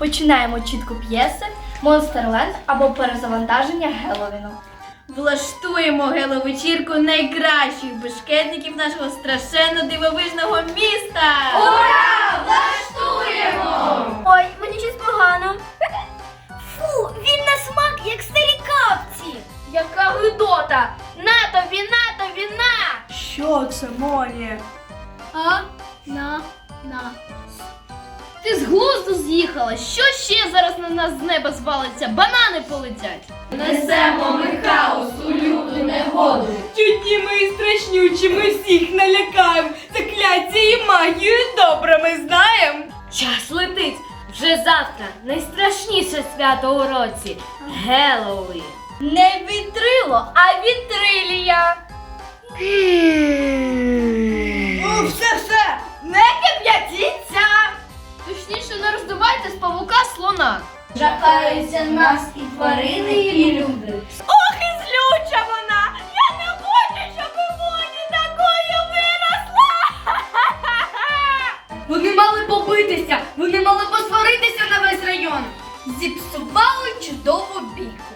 Починаємо чітку п'єси, Монстерленд або перезавантаження Геловіну. Влаштуємо геловечірку найкращих бешкетників нашого страшенно дивовижного міста! Ура! Влаштуємо! Ой, мені щось погано. Фу, він на смак, як старі капці. Яка гидота! На тобі, на тобі, на! Що це, Моні? А, на, на. Ти з глузду з'їхала. Що ще зараз на нас з неба звалиться? Банани полетять. Несемо ми хаос у люту негоду. Чудні ми і страшнючі, ми всіх налякаємо. Закляття і магію добре ми знаємо. Час летить! Вже завтра найстрашніше свято у році Геловін. Не вітрило, а вітрилія. Жахаються нас і тварини, і люди. Ох, і злюча вона! Я не хочу, щоб Моні такою виросла! Вони мали побитися, вони мали посваритися на весь район. Зіпсували чудову бійку.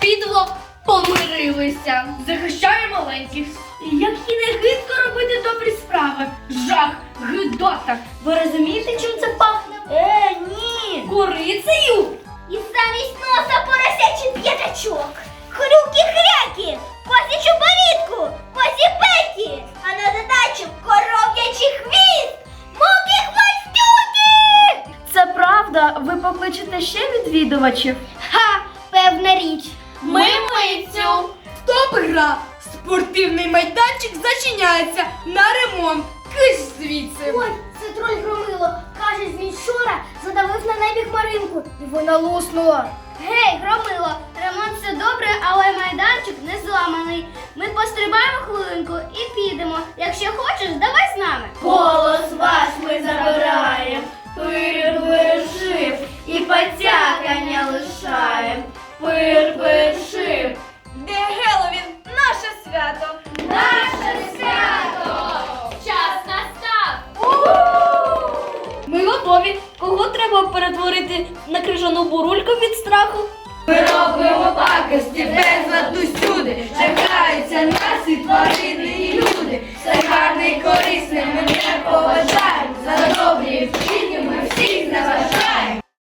Підло помирилися. Захищає маленьких. Як і не гидко робити добрі справи. Жах, гидота. Ви розумієте, чим це пахне? Е, ні. Курицею? Правда. Ви покличете ще відвідувачів? Ха, певна річ. Ми митцю. Топ гра! Спортивний майданчик зачиняється на ремонт. Киш звідси. Ой, це троль громило. Каже, він вчора задавив на небі хмаринку, і вона луснула. Гей, громило, ремонт все добре, але майданчик не зламаний. Ми пострибаємо хвилинку і підемо. Якщо хочеш, давай з нами. Голос Подякання лишаєм, пир бершим. Де Геловін, наше свято, наше свято! Час настав! Ми готові. Кого треба перетворити на крижану бурульку від страху? Ми робимо пакості без ладу сюди. Чекаються нас і тварини, і люди. все гарний корінь.